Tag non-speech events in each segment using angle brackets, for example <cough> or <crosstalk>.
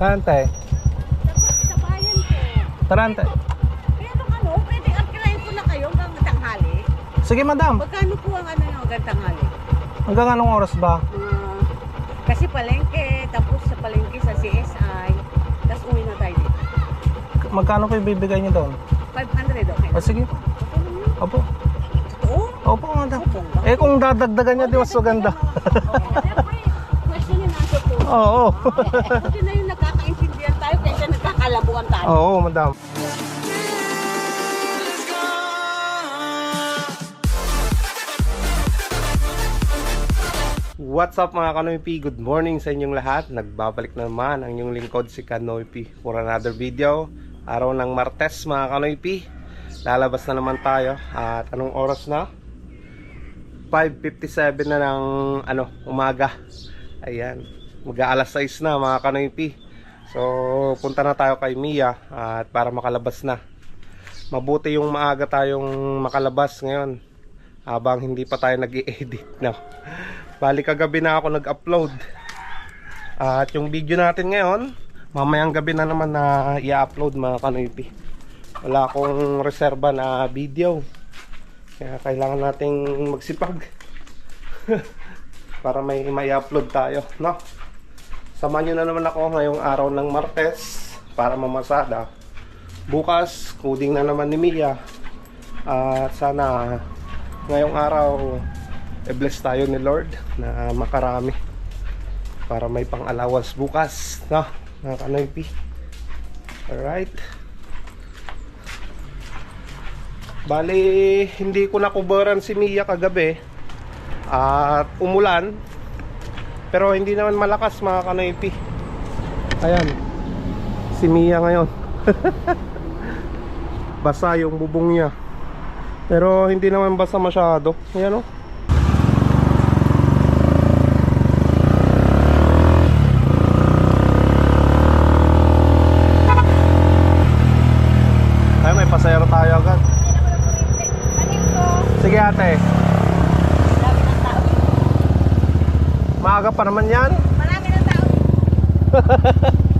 Tante. Sa bayan ko. Tarante. Pero ano, pwede arkilahin ko na kayo hanggang tanghali. Sige, madam. Magkano po ang ano yung hanggang tanghali? Hanggang anong oras ba? Mga, kasi palengke, tapos sa palengke sa CSI, tapos uwi na tayo dito. Magkano po ibibigay niyo doon? 500, okay? Ah, sige. Opo. Oo. Opo, madam. Opo. Eh, kung dadagdagan niya, di mas maganda. Siyempre, question and answer po. <laughs> Oo. Buti na tayo. Oo, madam. What's up mga Kanoypi? Good morning sa inyong lahat. Nagbabalik na naman ang inyong lingkod si Kanoypi for another video. Araw ng Martes mga Kanoypi. Lalabas na naman tayo. At anong oras na? 5.57 na ng ano, umaga. Ayan. Mag-aalas 6 na mga Kanoypi. So, punta na tayo kay Mia at para makalabas na. Mabuti yung maaga tayong makalabas ngayon habang hindi pa tayo nag edit <laughs> no. Bali kagabi na ako nag-upload. At yung video natin ngayon, mamayang gabi na naman na i-upload mga kanoypi. Wala akong reserba na video. Kaya kailangan nating magsipag. <laughs> para may may-upload tayo, no? Samahan nyo na naman ako ngayong araw ng Martes para mamasada. Bukas, coding na naman ni Mia. At sana ngayong araw, i-bless tayo ni Lord na makarami para may pang allowance bukas. No? Mga kanoypi. Alright. Bali, hindi ko nakubaran si Mia kagabi. At umulan. Pero hindi naman malakas mga kanoypi. Ayan. Si Mia ngayon. <laughs> basa yung bubong niya. Pero hindi naman basa masyado. Ayan oh. o. May pasayro tayo agad. Sige ate. Marami ng tao. Maaga pa naman yan. Marami ng tao. <laughs>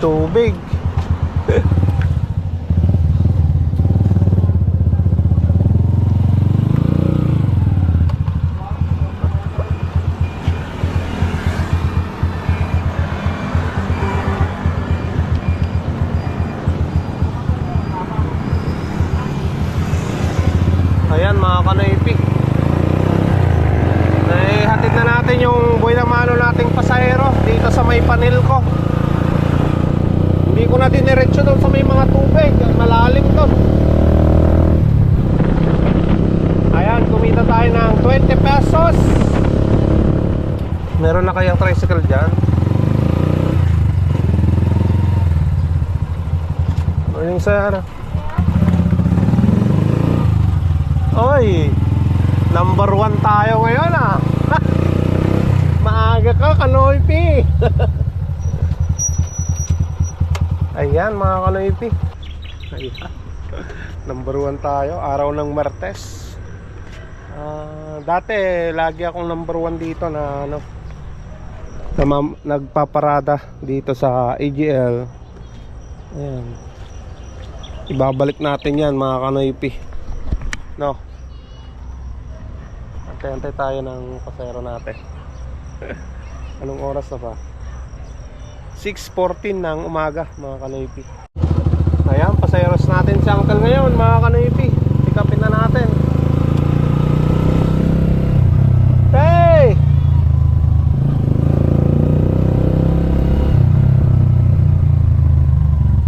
Tubig, may panel ko. Hindi ko na diniretso doon sa may mga tubig. Malalim to. Ayan, kumita tayo ng 20 pesos. Meron na kayang tricycle dyan. Morning sir. Oy, number one tayo ngayon ah. Maaga ka, Kanoypi. <laughs> Ayan mga kanoypi. Ayan. Number one tayo Araw ng Martes. Ah, Dati lagi akong number one dito na ano na nagpaparada dito sa AGL Ayan. Ibabalik natin yan mga kanoypi. No? Antay-antay tayo ng pasero natin <laughs> Anong oras na ba? 6.14 ng umaga mga kanoypi Ayan, pasayeros natin si Uncle ngayon mga kanoypi Pikapin na natin Hey!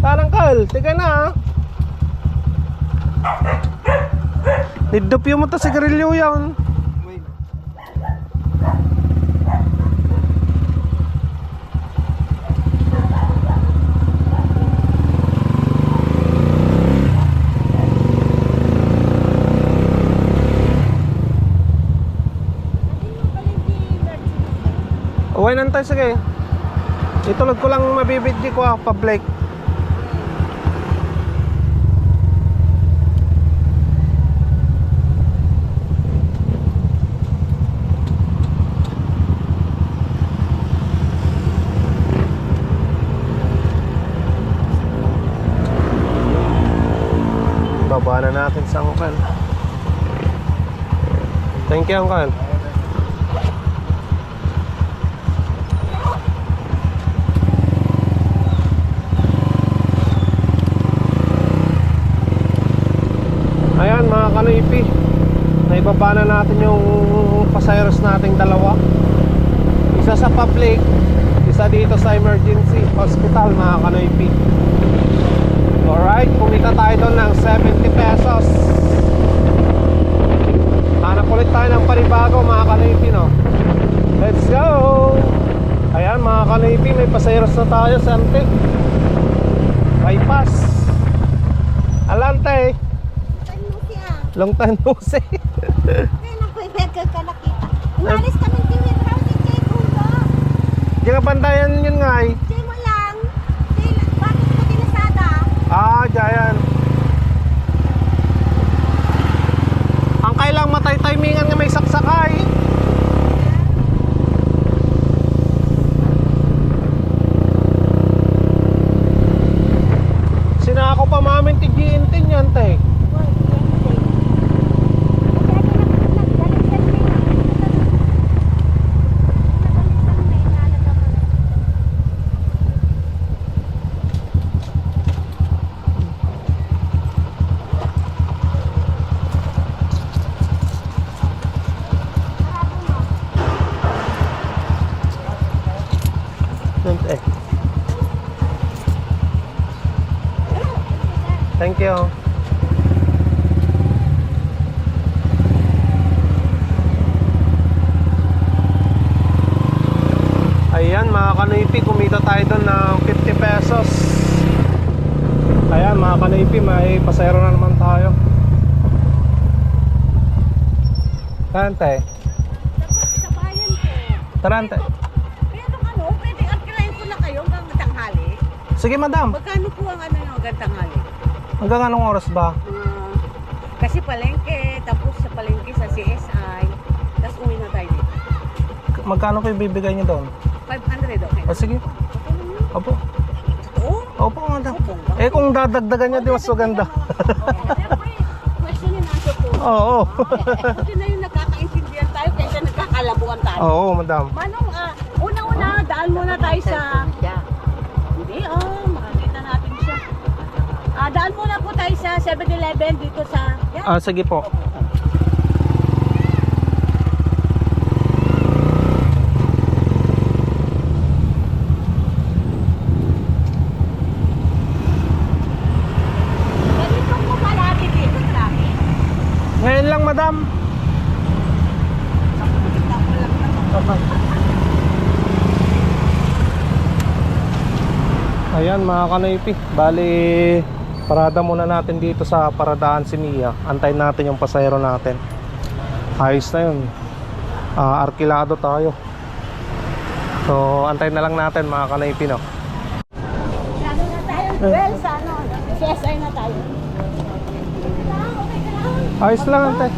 Saan Uncle? Sige na ha Nidupyo mo to sigarilyo yan Away nang tayo sige. Itulog ko lang mabibidyo ko ah, pa-blake. Baba na natin sa angkan. Thank you, angkan. Mga kanipi Naibaba na natin yung pasayros nating dalawa. Isa sa public Isa dito sa emergency hospital mga kanipi Alright, kumita tayo doon ng 70 pesos. Hanap ulit tayo ng panibago mga kanipi no? Let's go! Ayan mga kanipi, may pasayros na tayo sa ante Bypass. Alante. Ano siya? Long time no see Kaya nag-prepare ka ka nakita. Umalis kami tiwid raw si Jay Kulo. Di ka bantayan yun nga eh Jay mo lang. Jay, bakit mo tinasada? Ah, Jayan. Ang kailang matay timingan nga may saksakay. Sinako pa mamin ti Gintin yan, te. Boy, Jay. Kaya ka nag-galing sa Jay. Nagaling sa Jay na nagaling. Yun, te. Thank you. Ayan mga kanipi, kumita tayo doon ng 50 pesos. Ayan mga kanipi, may pasayro na naman tayo. Tante, Sa bayan ko. tarante. Nung ano, pwede arkilayin ko na kayo hanggang tanghali. Sige madam, Magkano po ang ano yung hanggang tanghali? hanggang anong oras ba? Ah, kasi palengke, tapos sa palengke sa CSI, tapos uwi na tayo dito. Magkano kayo bibigay niyo doon? 500 okay. O sige, Okay lang yun. opo. Totoo? Opo madam. Opo. Eh kung dadagdagan niya, di mas maganda. Siyempre, question yun ang totoo. Oo. Buti na nagkakalabuan tayo. Oo, madam. Manong, ah, una-una, daan muna tayo sa... Hindi, oh, makakita natin siya. Ah, daan muna po tayo sa 7-Eleven dito sa... Yan. Ah, sige po. Ganito po palagi dito sa akin. Ngayon lang, madam. Kita ko lang naman. Ayan mga kanoypi, bali parada muna natin dito sa paradaan si Mia. Antayin natin yung pasahero natin. Ayos na yun. Ah, arkilado tayo. So, antayin na lang natin mga kanoypi, no? Ano na tayo? Well, sa ano, CSI na tayo. Ayos lang, ante.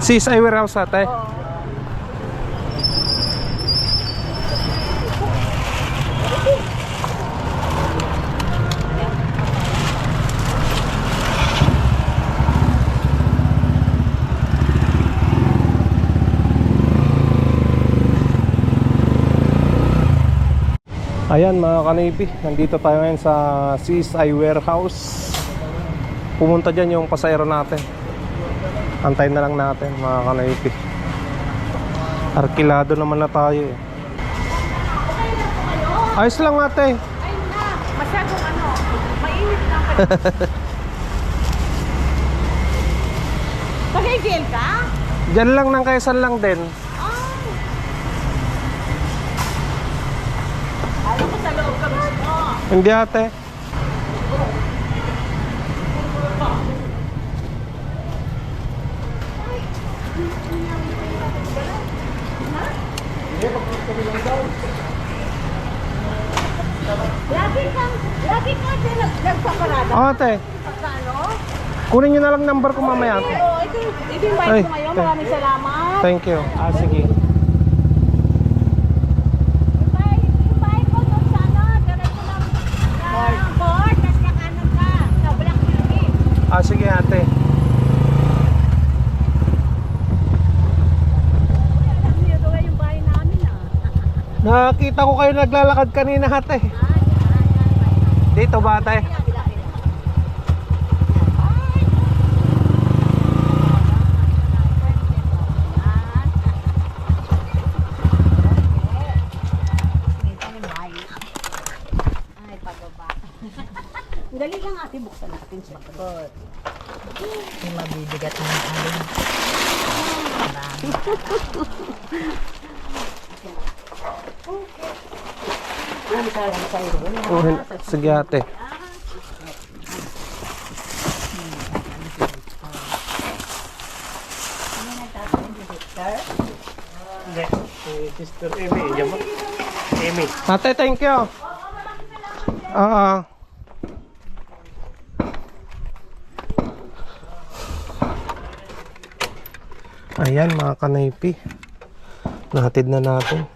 Sis, ay warehouse ate. Ayan mga kanipi, nandito tayo ngayon sa CSI Warehouse. Pumunta dyan yung pasayro natin. Antayin na lang natin mga kanipi. Arkilado naman na tayo eh. Ayos lang ate. Ayun na, masyadong ano, mainit lang. Pag-gel <laughs> ka? Diyan lang ng kaysan lang din. Alam ko sa loob ka gusto. Hindi ate. Lagi kang Lagi ka din nag- nagpaparada. Oh, ate. Pagkano? Kunin nyo na lang number ko mamaya. ate. Oo, ito, ito yung Ay, bayad ko ngayon. ito. Maraming salamat. Thank you. Ah, sige. Yung bahay- yung bahay ko doon sa ano, diretso ng ng court, tas kakanan ka, sa Black Beauty. Ah, sige ate. Nakita ko kayo naglalakad kanina ate. Dito ba ate? Dali <laughs> lang ate, buksan natin siya. Yung mabibigat na yung alin. Iyo. Oh, sige ate. Sister Amy. Amy. Ate, thank you. Ah. Ayan mga kanaypi. Nahatid na natin.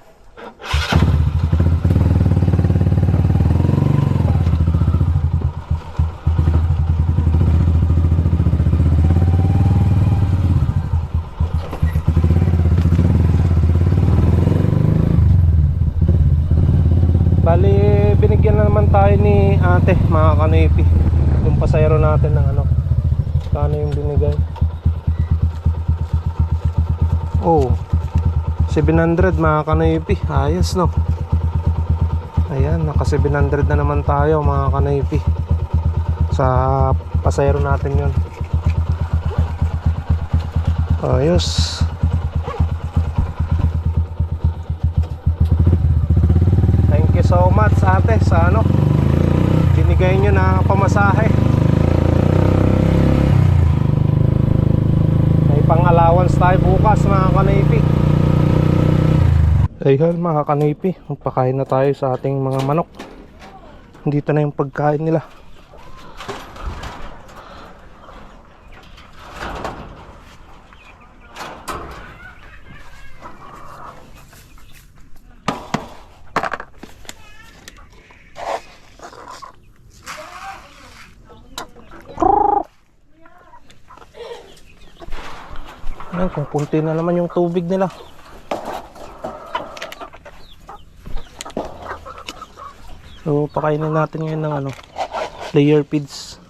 Bali, binigyan na naman tayo ni ate, mga kanipi. Yung pasayro natin ng ano. Kano yung binigay? Oh, 700 mga kanipi. Ayos no. Ayan, naka 700 na naman tayo mga kanipi. Sa pasayro natin yon. Ayos. Thank you so much ate sa ano binigay nyo na pamasahe. May pang allowance tayo bukas mga kanipi. Ayun mga kanipi, magpakain na tayo sa ating mga manok. Dito na yung pagkain nila. Ayan, kung kunti na naman yung tubig nila. So, pakainin natin ngayon ng ano, layer feeds.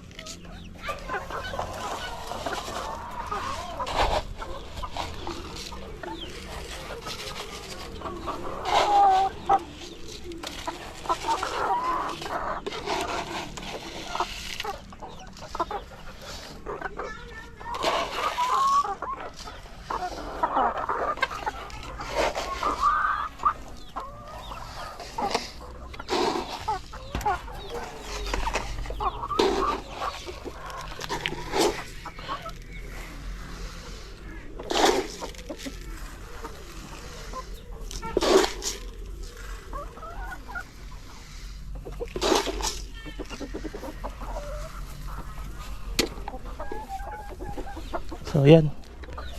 So, ayan.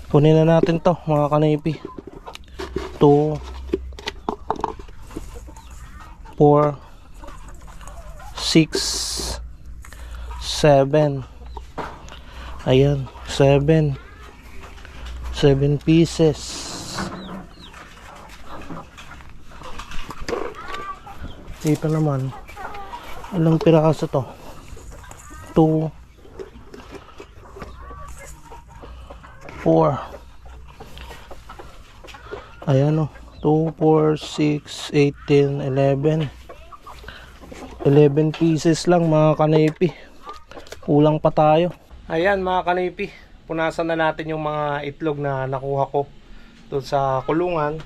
Kunin na natin to, mga kanipi. 2 4 6 7 Ayan, 7 7 pieces. Dito naman, ilang piraso to? 2 4 Ayan o 2, 4, 6, 8, 10, 11 11 pieces lang mga kanipi Kulang pa tayo. Ayan mga kanipi Punasan na natin yung mga itlog na nakuha ko doon sa kulungan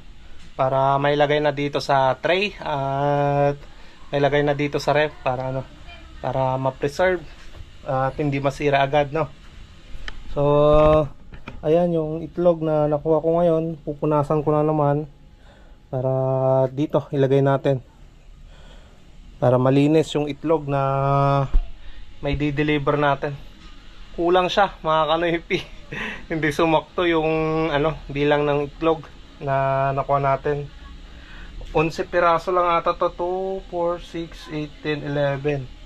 para mailagay na dito sa tray at mailagay na dito sa ref para ano para ma-preserve at hindi masira agad no? So ayan yung itlog na nakuha ko ngayon pupunasan ko na naman para dito ilagay natin. Para malinis yung itlog na may di-deliver natin. Kulang siya mga kanoypi. <laughs> Hindi sumakto yung ano bilang ng itlog na nakuha natin. 11 piraso lang ata to. 2, 4, 6, 8, 10, 11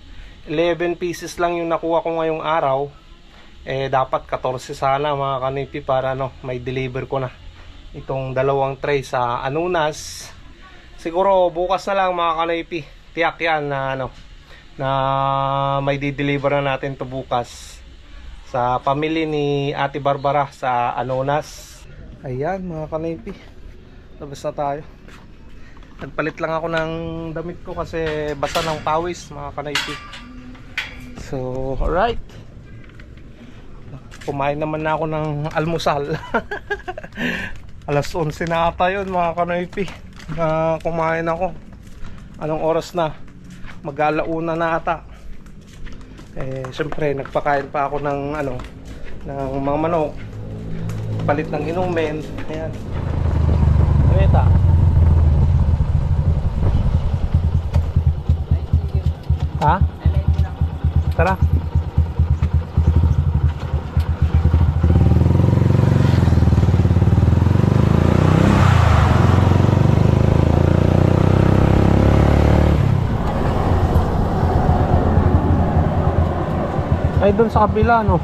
11 pieces lang yung nakuha ko ngayong araw eh dapat 14 sana mga kanipi para no may deliver ko na itong dalawang tray sa Anunas. Siguro bukas na lang mga kanipi. Tiyak yan na ano na may di-deliver na natin to bukas sa pamilya ni Ate Barbara sa Anunas. Ayan mga kanipi. Labas na tayo. Nagpalit lang ako ng damit ko kasi basa ng pawis mga kanipi. So alright kumain naman na ako ng almusal. <laughs> Alas 11 na ata yun mga kanoypi na kumain ako. Anong oras na? Mag-alauna na ata. Eh syempre nagpakain pa ako ng ano ng mga manok. Palit ng inumin. Ayan. Kumita. Ha? Tara. Ay, doon sa kabila, no?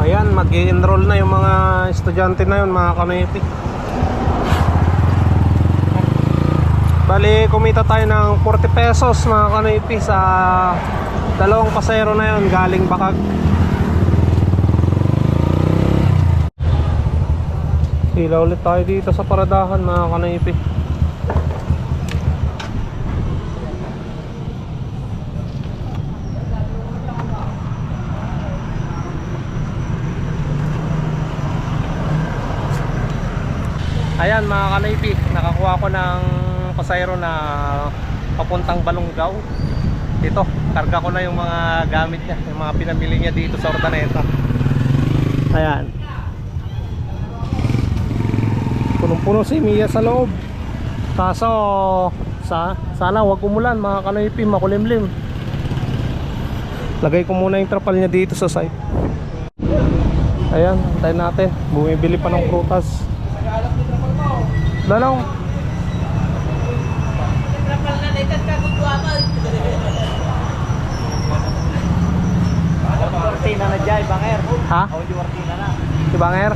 Ayan, mag enroll na yung mga estudyante na yun, mga kanoypi. Bali, kumita tayo ng 40 pesos, mga kanoypi, sa dalawang pasero na yun, galing Bakag. Sila ulit tayo dito sa paradahan mga kanaypi Ayan mga kanaypi Nakakuha ko ng pasayro na papuntang Balonggaw Dito, karga ko na yung mga gamit niya Yung mga pinamili niya dito sa Ordaneta Ayan punong-puno si Mia sa loob kaso sa, sana wag umulan mga kanoypi makulimlim lagay ko muna yung trapal niya dito sa site ayan tayo natin bumibili pa ng prutas Dalong Wartina na dyan, banger. ha? O, di wartina na. si Banger?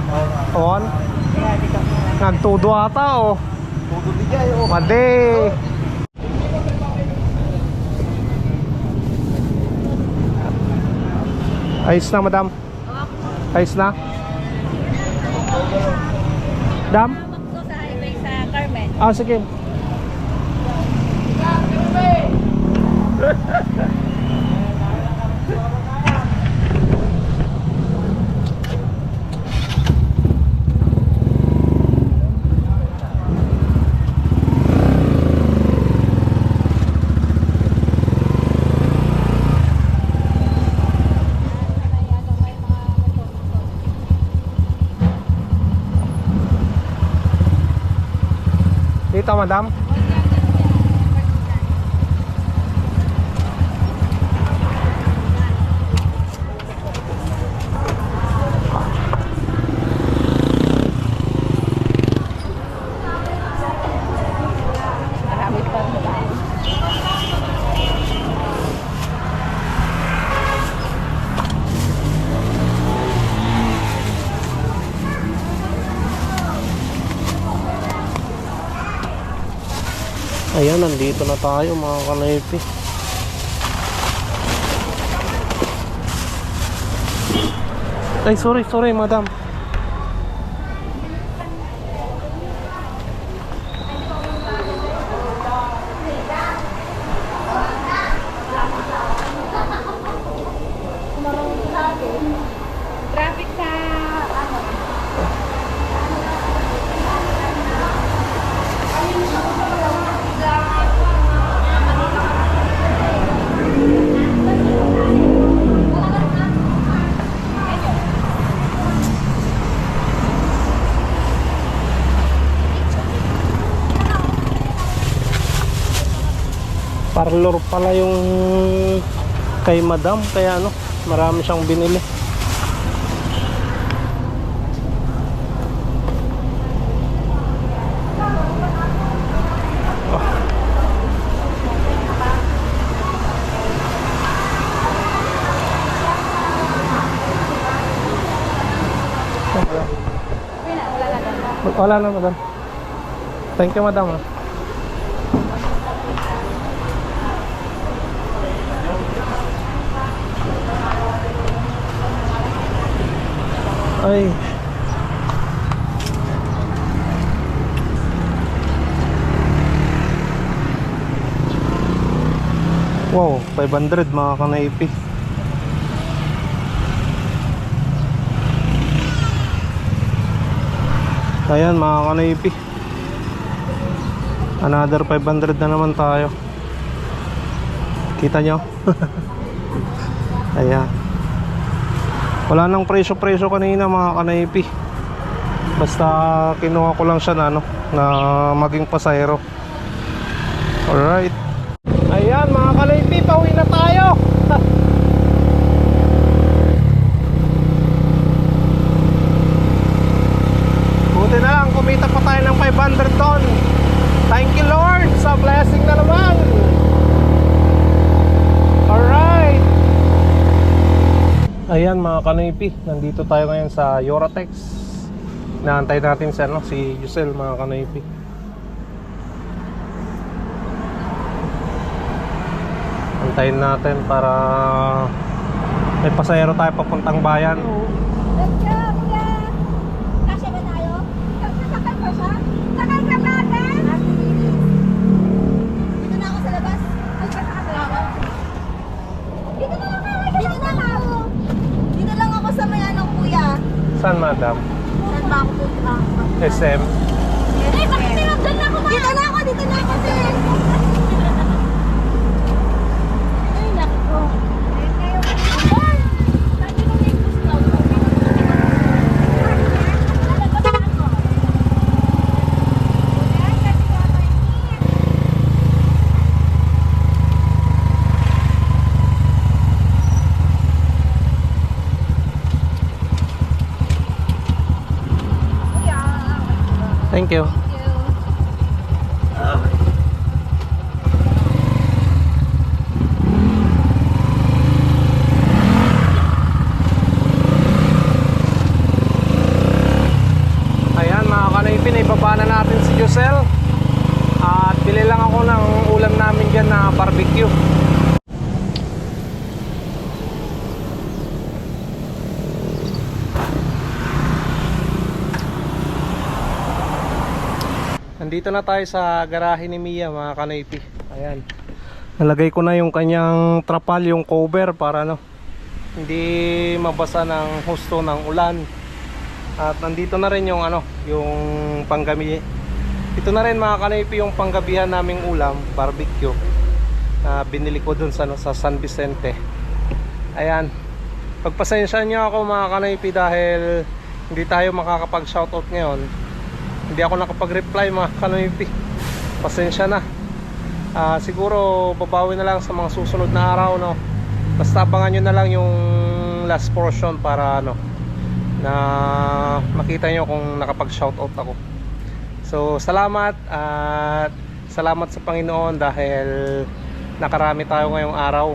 on? Nagtudo ata oh Tudo di dyan, o. Made. Ayos na, madam. Ayos na. Dam? Sa highway sa Carmen. Ah, sige. Dito, Ayan, nandito na tayo mga kanaypi. Ay, sorry, sorry, madam. Parlor pala yung kay madam kaya ano marami siyang binili. Wala na madam. Thank you madam Ay. Wow, 500 mga kanaipi. Ayan mga kanaipi. Another 500 na naman tayo. Kita nyo? <laughs> Ayan. Wala nang presyo-presyo kanina mga kanaypi. Basta kinuha ko lang siya na ano, na maging pasayro. Alright. Ayan mga kanaypi, pauwi na tayo. Buti na lang, kumita pa tayo ng 500 ton. Thank you Lord sa blessing na naman. Alright. Ayan mga kanipi, nandito tayo ngayon sa Yoratex. Naantay natin si, ano, si Yusel mga kanipi. Antayin natin para may pasayro tayo papuntang bayan. Let's go, kuya! Kasya ba tayo? Sasakay pa siya? Sakay ka natin! Dito na ako sa labas. Ay, sasakay ako. Dito na lang ako. Dito na lang ako. Dito lang ako sa may ano, kuya. Saan madam? Saan ba ako pupunta? SM. You. Nandito na tayo sa garahe ni Mia mga kanaypi. Ayan. Nalagay ko na yung kanyang trapal, yung cover para no hindi mabasa ng husto ng ulan. At nandito na rin yung ano, yung panggabi. Ito na rin mga kanaypi yung panggabihan naming ulam, barbecue. Na binili ko dun sa, ano, sa San Vicente. Ayan. Pagpasensya niyo ako mga kanaypi dahil hindi tayo makakapag shoutout ngayon. Hindi ako nakapag-reply mga kanaypi. Pasensya na. Ah, siguro babawi na lang sa mga susunod na araw no. Basta abangan nyo na lang yung last portion para ano na makita nyo kung nakapag shoutout ako so salamat at salamat sa Panginoon dahil nakarami tayo ngayong araw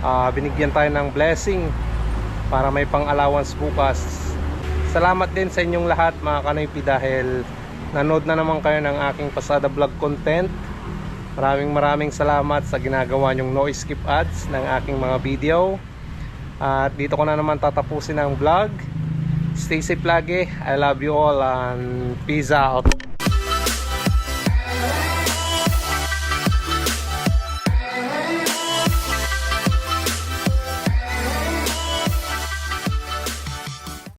Ah, binigyan tayo ng blessing para may pang allowance bukas salamat din sa inyong lahat mga kanoypi dahil nanood na naman kayo ng aking pasada vlog content maraming maraming salamat sa ginagawa nyong no skip ads ng aking mga video at dito ko na naman tatapusin ang vlog Stay safe lagi. I love you all and peace out.